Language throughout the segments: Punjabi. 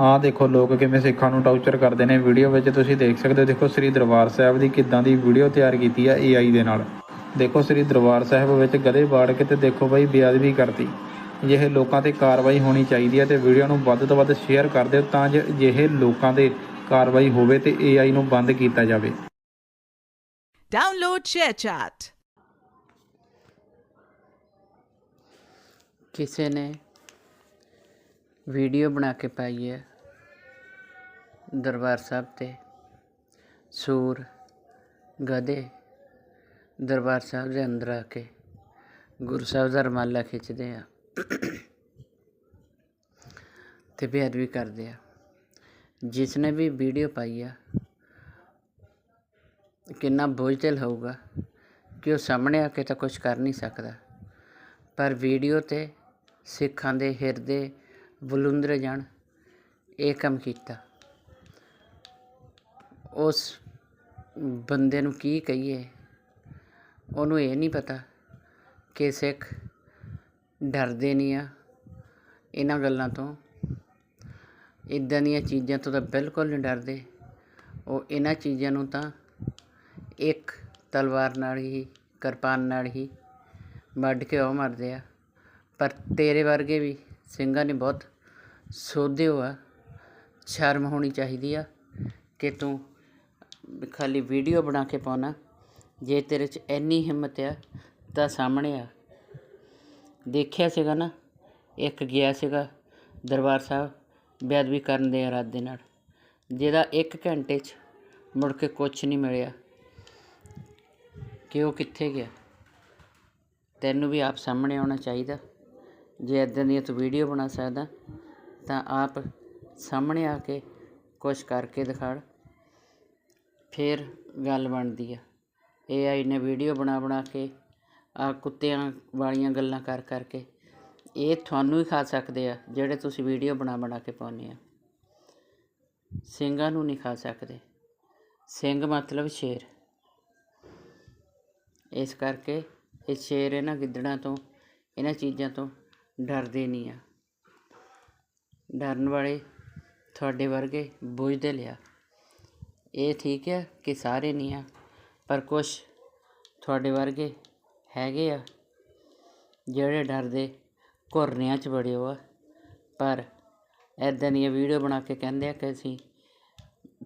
ਆਹ ਦੇਖੋ ਲੋਕ ਕਿਵੇਂ ਸਿੱਖਾਂ ਨੂੰ ਟੌਰਚਰ ਕਰਦੇ ਨੇ। ਵੀਡੀਓ ਵਿੱਚ ਤੁਸੀਂ ਦੇਖ ਸਕਦੇ ਹੋ ਦੇਖੋ ਸ੍ਰੀ ਦਰਬਾਰ ਸਾਹਿਬ ਦੀ ਕਿੱਦਾਂ ਦੀ ਵੀਡੀਓ ਤਿਆਰ ਕੀਤੀ ਆ AI ਦੇ ਨਾਲ। ਦੇਖੋ ਸ੍ਰੀ ਦਰਬਾਰ ਸਾਹਿਬ ਵਿੱਚ ਗਧੇ ਬਾੜ ਕੇ ਤੇ ਦੇਖੋ ਬਾਈ ਬੇਅਦਬੀ ਕਰਤੀ। ਜਿਹੇ ਲੋਕਾਂ ਤੇ ਕਾਰਵਾਈ ਹੋਣੀ ਚਾਹੀਦੀ ਹੈ ਤੇ ਵੀਡੀਓ ਨੂੰ ਵੱਧ ਤੋਂ ਵੱਧ ਸ਼ੇਅਰ ਕਰ ਦਿਓ ਤਾਂ ਜੋ ਜਿਹੇ ਲੋਕਾਂ ਦੇ ਕਾਰਵਾਈ ਹੋਵੇ ਤੇ AI ਨੂੰ ਬੰਦ ਕੀਤਾ ਜਾਵੇ। Download ShareChat. ਕਿਸੇ ਨੇ ਵੀਡੀਓ ਬਣਾ ਕੇ ਪਾਈ ਹੈ ਦਰਬਾਰ ਸਾਹਿਬ ਤੇ। ਸੂਰ, ਗਧੇ, ਦਰਬਾਰ ਸਾਹਿਬ ਦੇ ਅੰਦਰ ਆ ਕੇ ਗੁਰੂ ਸਾਹਿਬ ਦਾ ਰਮਾਲਾ ਖਿੱਚਦੇ ਆ ਤੇ ਬੇਅਦਬੀ ਕਰਦੇ ਆ। ਜਿਸ ਨੇ ਵੀ ਵੀਡੀਓ ਪਾਈ ਆ, ਕਿੰਨਾ ਬੋਝਦਿਲ ਹੋਊਗਾ ਕਿ ਉਹ ਸਾਹਮਣੇ ਆ ਕੇ ਤਾਂ ਕੁਝ ਕਰ ਨਹੀਂ ਸਕਦਾ। ਪਰ ਵੀਡੀਓ ਤੇ ਸਿੱਖਾਂ ਦੇ ਹਿਰਦੇ ਬਲੁੰਦਰ ਜਾਣ। ਇਹ ਕੰਮ ਕੀਤਾ। ਉਸ ਬੰਦੇ ਨੂੰ ਕੀ ਕਹੀਏ? ਉਹਨੂੰ ਇਹ ਨਹੀਂ ਪਤਾ ਕਿ ਸਿੱਖ ਡਰਦੇ ਨਹੀਂ ਆ ਇਹਨਾਂ ਗੱਲਾਂ ਤੋਂ। ਇਦਾਂ ਦੀਆਂ ਚੀਜ਼ਾਂ ਤੋਂ ਤਾਂ ਬਿਲਕੁਲ ਨਹੀਂ ਡਰਦੇ। ਉਹ ਇਹਨਾਂ ਚੀਜ਼ਾਂ ਨੂੰ ਤਾਂ ਇੱਕ ਤਲਵਾਰ ਨਾਲ ਹੀ, ਕਿਰਪਾਨ ਨਾਲ ਹੀ ਵੱਢ ਕੇ ਉਹ ਮਰਦੇ ਆ। ਪਰ ਤੇਰੇ ਵਰਗੇ ਵੀ ਸਿੰਘਾਂ ਨੇ ਬਹੁਤ ਸੋਧੇ ਹੋ ਆ, ਸ਼ਰਮ ਹੋਣੀ ਚਾਹੀਦੀ ਆ ਕਿ ਤੂੰ ਖਾਲੀ ਵੀਡੀਓ ਬਣਾ ਕੇ ਪਾਉਣਾ, ਜੇ ਤੇਰੇ 'ਚ ਇੰਨੀ ਹਿੰਮਤ ਆ ਤਾਂ ਸਾਹਮਣੇ ਆ। ਦੇਖਿਆ ਸੀਗਾ ਨਾ, ਇੱਕ ਗਿਆ ਸੀਗਾ ਦਰਬਾਰ ਸਾਹਿਬ ਬੇਅਦਬੀ ਕਰਨ ਦੇ ਇਰਾਦੇ ਨਾਲ, ਜਿਹਦਾ 1 ਘੰਟੇ 'ਚ ਮੁੜ ਕੇ ਕੁਝ ਨਹੀਂ ਮਿਲਿਆ। ਕਿ ਉਹ ਕਿੱਥੇ ਗਿਆ? ਤੈਨੂੰ ਵੀ ਆਪ ਸਾਹਮਣੇ ਆਉਣਾ ਚਾਹੀਦਾ। ਜੇ ਇਦਾਂ ਦੀਆਂ ਤੂੰ ਵੀਡੀਓ ਬਣਾ ਸਕਦਾ, ਤਾਂ ਆਪ ਸਾਹਮਣੇ ਆ ਕੇ ਕੁਛ ਕਰਕੇ ਦਿਖਾੜ ਫਿਰ ਗੱਲ ਬਣਦੀ ਆ। AI ਨੇ ਵੀਡੀਓ ਬਣਾ ਬਣਾ ਕੇ ਆ ਕੁੱਤਿਆਂ ਵਾਲੀਆਂ ਗੱਲਾਂ ਕਰ ਕਰਕੇ ਇਹ ਤੁਹਾਨੂੰ ਹੀ ਖਾ ਸਕਦੇ ਆ, ਜਿਹੜੇ ਤੁਸੀਂ ਵੀਡੀਓ ਬਣਾ ਬਣਾ ਕੇ ਪਾਉਂਦੇ ਆ। ਸਿੰਘਾਂ ਨੂੰ ਨਹੀਂ ਖਾ ਸਕਦੇ। ਸਿੰਘ ਮਤਲਬ ਸ਼ੇਰ। ਇਸ ਕਰਕੇ ਇਹ ਸ਼ੇਰ ਇਹਨਾਂ ਗਿੱਦੜਾਂ ਤੋਂ, ਇਹਨਾਂ ਚੀਜ਼ਾਂ ਤੋਂ ਡਰਦੇ ਨਹੀਂ ਆ। ਡਰਨ ਵਾਲੇ ਤੁਹਾਡੇ ਵਰਗੇ ਬੁਝਦੇ ਲਿਆ। ਇਹ ਠੀਕ ਆ ਕਿ ਸਾਰੇ ਨਹੀਂ ਆ, ਪਰ ਕੁਝ ਤੁਹਾਡੇ ਵਰਗੇ ਹੈਗੇ ਆ, ਜਿਹੜੇ ਡਰਦੇ ਘੁਰਨਿਆਂ 'ਚ ਬੜੇ ਹੋ ਆ। ਪਰ ਐਦਾਂ ਦੀਆਂ ਵੀਡੀਓ ਬਣਾ ਕੇ ਕਹਿੰਦੇ ਆ ਕਿ ਅਸੀਂ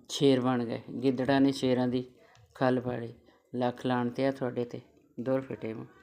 ਸ਼ੇਰ ਬਣ ਗਏ। ਗਿੱਦੜਾਂ ਨੇ ਸ਼ੇਰਾਂ ਦੀ ਖੱਲ ਫਾੜੀ। ਲੱਖ ਲਾਣ ਤੇ ਆ ਤੁਹਾਡੇ ਤੇ। ਦੂਰ ਫਿਟੇ ਮੂੰਹ।